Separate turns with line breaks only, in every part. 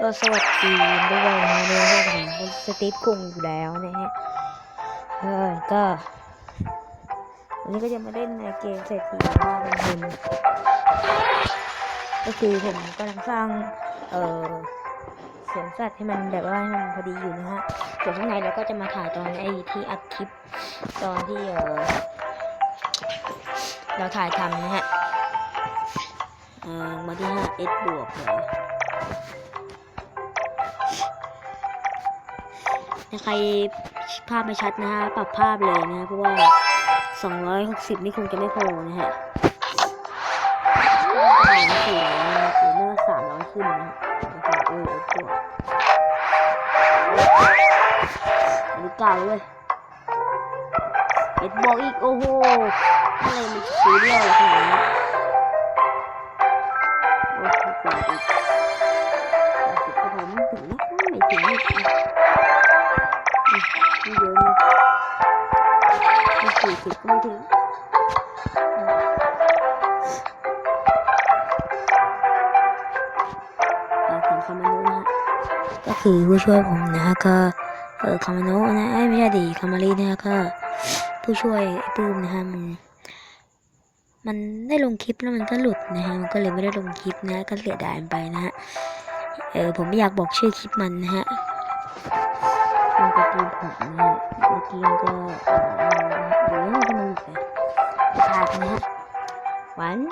ก็สวัสดีด้วยนะในเรื่องของสตีฟคุงอยู่แล้วนะฮะเฮ้ยก็วันนี้ก็จะมาเล่นในเกมเศรษฐีหน้านเงินก็คือผมกำลังสร้าง เอ่อสวนสัตว์ให้มันแบบว่าให้มันพอดีอยู่นะฮะส่วนข้างในเราก็จะมาถ่ายตอนไอ้ที่อัดคลิปตอนที่เออเราถ่ายทำนะฮะเออมาที่ 5s บวกเลย ถ้าใครภาพไม่ชัดนะฮะปรับภาพเลยนะฮะเพราะว่า 260 นี่คงจะไม่พอนะฮะถ่ายไม่นะหรือไม่ก็300ขึ้นนะฮะนะครับเออ s บวกอันนี้เก่าเลย s บวกอีกโอ้โหอะไรมันซื้อเรียลขนาดนี้ คือผู้ช่วยผมนะฮะก็เออคามาโนะนะเอ้ยไม่ใช่ดิคามารีนะฮะก็ ผู้ช่วยไอปื้มนะฮะมันมันได้ลงคลิปแล้วมันก็หลุดนะฮะมันก็เลยไม่ได้ลงคลิปนะก็เสียดายไปนะฮะเออผมไม่อยากบอกชื่อคลิปมันนะฮะมันเป็นทีมผมนะเมื่อกี้มันก็เออนะฮะเดี๋ยวมันก็มาหลุดไปขาดนะฮะ one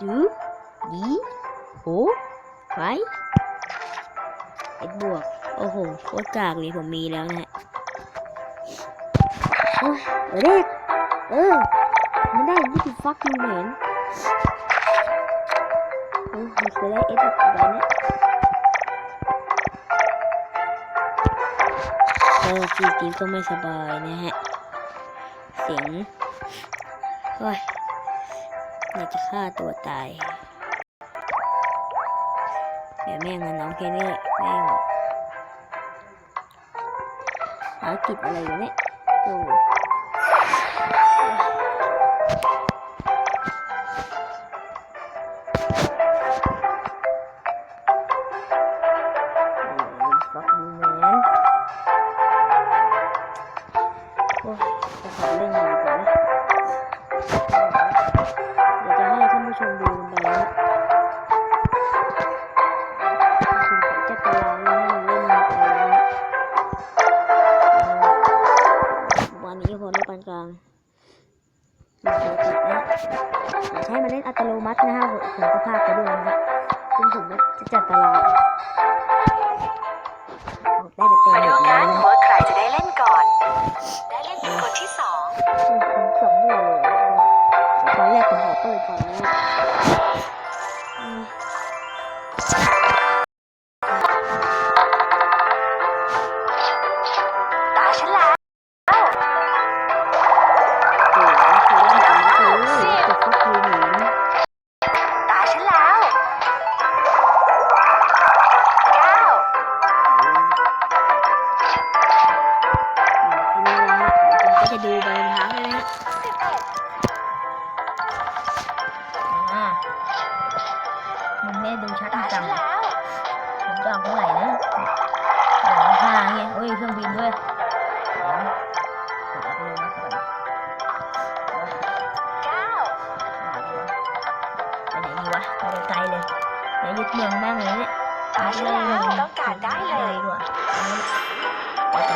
two three four five เอ็ดบวก โอ้โหโคตรกากเลยผมมีแล้วนะฮะโอ้ยเด็กเออมันได้ยี่สิบฟักยูเหม็นเออมันเคยได้เอสแบบนี่ยเออจีจีก็ไม่สบายนะฮะ เสียงโอ้ยอยากจะฆ่าตัวตาย เดี๋ยวแม่งมันน้องแค่นี้แหละแม่งภารกิจอะไรอยู่เนี่ยโวยนะฮะซึ่งผมจะจัดตารางได้ไปเต็ม
มา
หม
ดู
ดแล้
กั
วนนะ
ว่าใครจะได้เล่นก่อน ได้ เล
ยเดี๋ย
ว
ยึ
ด
เมืองแม่งเลยเนี่ย
ตาฉันแล้วต้องการได้เลย
ดีกว่าไปไก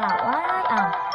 来啊！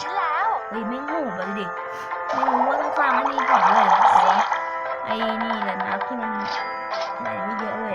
ฉันแล้วเฮ้
ยไม่
งูแบบดิ
ไม่รู้ว่าต้องสร้างอันนี้ก่อนเลยแต่ว่ไอ้นี่แหละนะที่มันไห
นไม่
เยอะเลย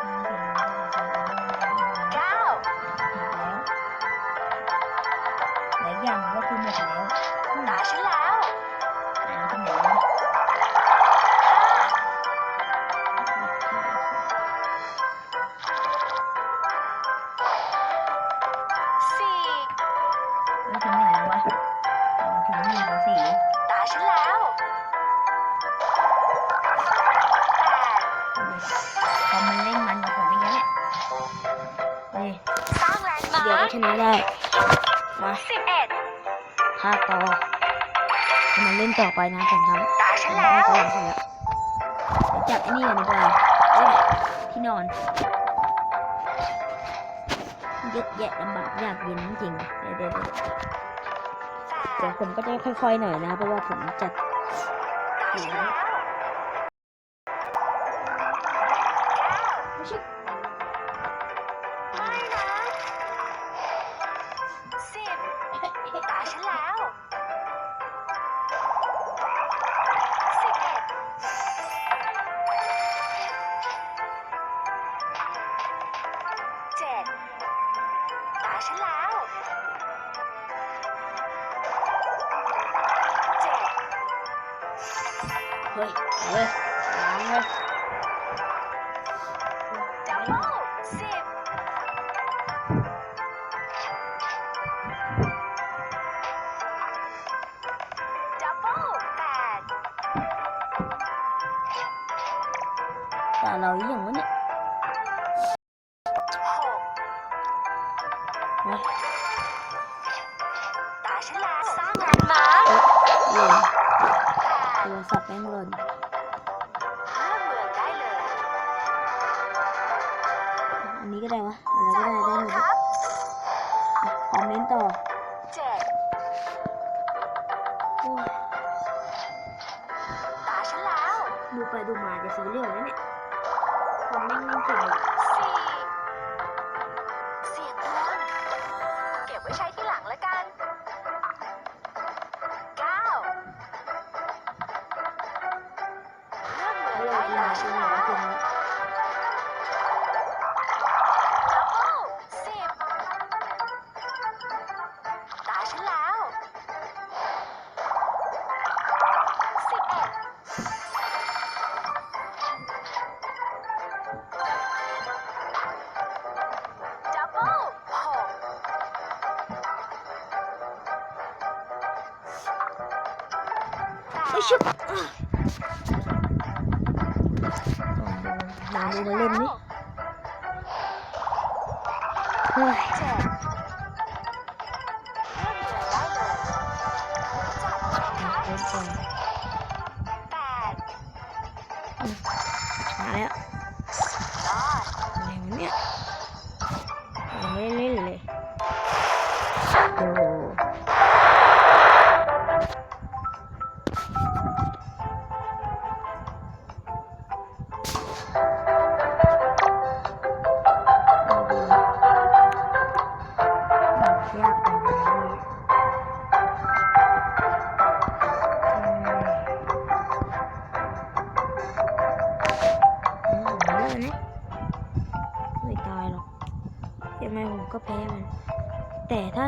แค่นี้ได้ มา
สิบเอ็ด
ภาคต่อมาเล่นต่อไปนะผมทำ
ตาฉันแล้ว
ตาฉัแล้วจับไอ้นี่กันดีกว่าที่นอนเยอะแยะลำบากยากเย็นจริงเดี๋ยวเดี๋ยวเดี๋ยผมก็จะค่อยๆหน่อยนะ เพราะว่าผมจัด
อ
ยู่
ไม่
ใช่
Oh, Sam. ก็ได้
วะ อะไรก็ได้ได้หมดคอมเมนต์ต่อ
ดู
ไปดูมาจะซีเรียสแล้วเนี่ยคนไม่ไมนเก่งหรอ
กเสียงเตือนเก็บไว้ใช้ที่หลังละกันเก้าเริ่ม
เลยได้
แล้ว
ใช่
ไห
ม เห็นไหมเ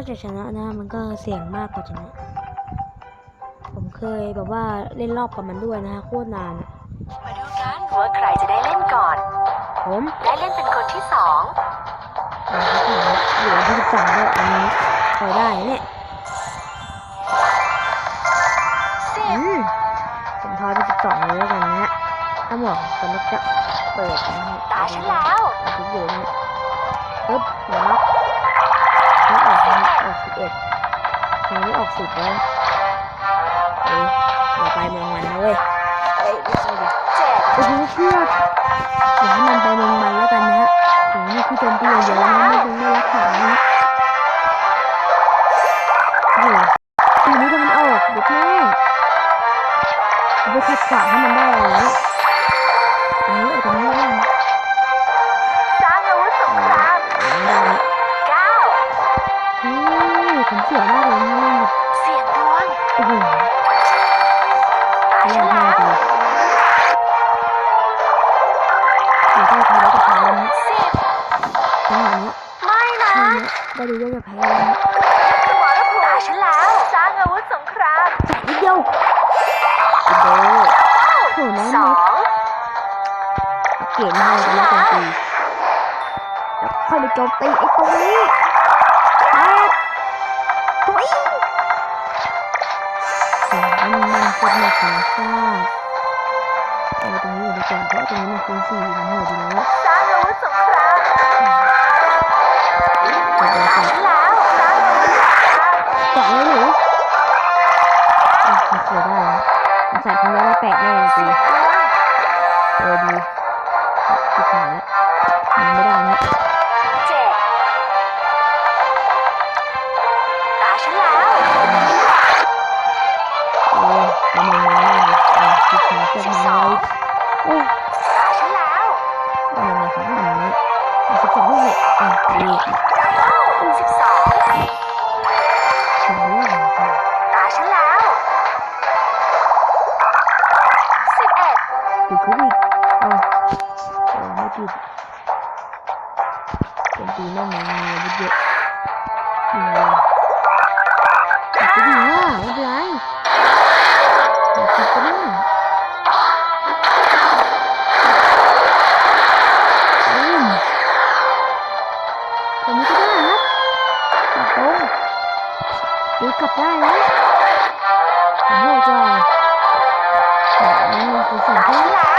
จะชนะนะ มันก็เสี่ยงมากกว่าชนะ ผมเคยแบบว่าเล่นรอบกับมันด้วยนะโคตรนาน
มาดูกันว่าใครจะได้เล่นก่อน
ผม
ได้เล่นเป็นคนที่สอง
เหลือที่สิบสามแล้วอันนี้พอได้เนี่ยอืมผมทอยไปสิบสองเลยแล้วกันนะฮะถ้าหมอกสมมติจะเปิด
ตายฉันแล้ว
ผมอยู่นี่ปึ๊บเดี๋ยวน เอ็ดทางนี้ออกสิบแล้วเอ้ยอย่าไปเมืองมันนะเว้ยเอ้ยไม่ใช่ดิโอ้โหเพื่อนอย่าให้มันไปเมืองมันแล้วกันนะโอ้โหนี่คือโจมตีเยอะๆนะไม่ต้องไม่รักษานะฮะโอ้โหทีนี้ถ้ามันออกเด็กแม่ไปขัดขวางให้มันได้ จังหวะนี้
ไม่นะ
แค่นี้ได้ดูว่าจะแพ้แล้วนะ
สมรภูมิตาฉันแล้ว สร้างอาวุธสงคราม
แข่นิดเดียวโอ้โหโหน้อง
สอ
เน็ก
ง
เก่งมากเลยนะโจมตีแล้วค่อยไปโจมตีไอ้ตรงนี้แปดถุยโอ้ยมันมันโคตรหนักเลยฟาดเอาตรงนี้อยู่ดีกว่าเพราะตรงนี้มันคูณสี่มันโหดอยู่แล้ว
Bye. แบบนี้
ก็ได้ครับตรงตีกลับได้นะผมบอกว่าแบบนี้มันคือสิ่ง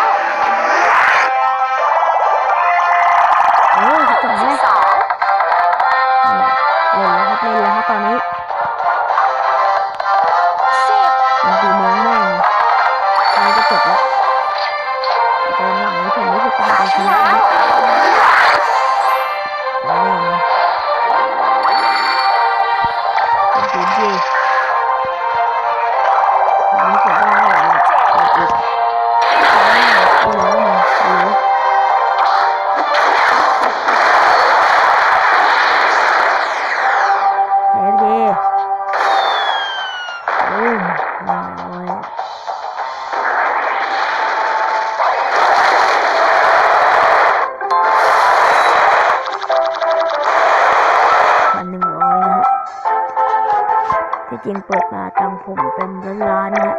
ที่จริงเปิดมาตังผมเป็นล้านๆนะ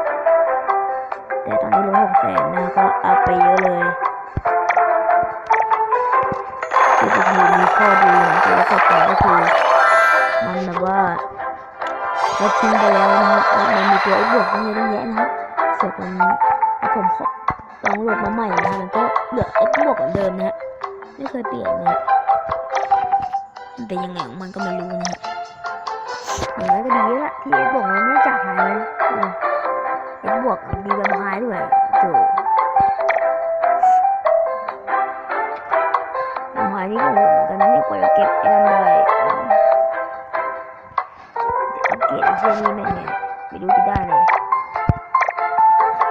แต่ตอนนี้เหลือหกแสนนะก็อัพไปเยอะเลยที่จะมีข้อดีของตัวสแกนก็คือมันแบบว่าลดทิ้งไปแล้วนะฮะแล้วมันมีตัวไอ้บวกตั้งเยอะตั้งแยะนะฮะเสร็จมันแล้วผมขอลองโหลดมาใหม่นะฮะมันก็เหลือไอ้บวกเหมือนเดิมนะฮะไม่เคยเปลี่ยนนะฮะมันเป็นยังไงของมันก็ไม่รู้นะฮะ อย่างไรก็ดีแล้วละที่ไอ้บวกมันไม่จากหายนะอืมเห็นบวกมีแวมไพร์ด้วยจู่แวมไพร์นี่ก็หดเหมือนกันนะเนี่ยกว่าจะเก็บไอ้นั่นได้อืมเดี๋ยวอัปเกรดไอ้เสื้อนี่แม่งเนี่ยไม่รู้จะได้เลย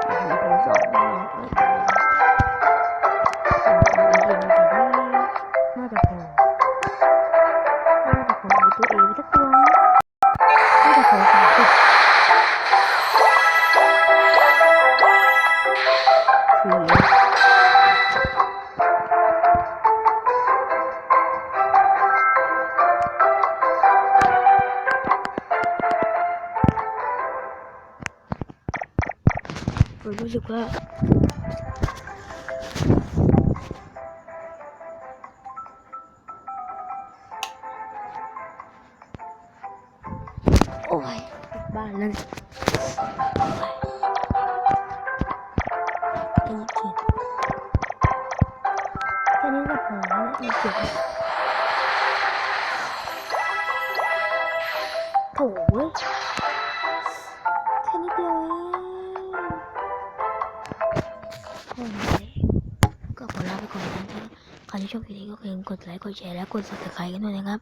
โอ้โหคูณสองแม่งเออเอาเอาเอาเอาเอาน่าจะพอน่าจะพอเอาตัวเอไปสักตัว çocuklar. Olay. Bağlan. Peki. Senin de ชอบคลิปนี้ก็อย่าลืมกดไลค์กดแชร์และกด subscribe กันด้วยนะครับ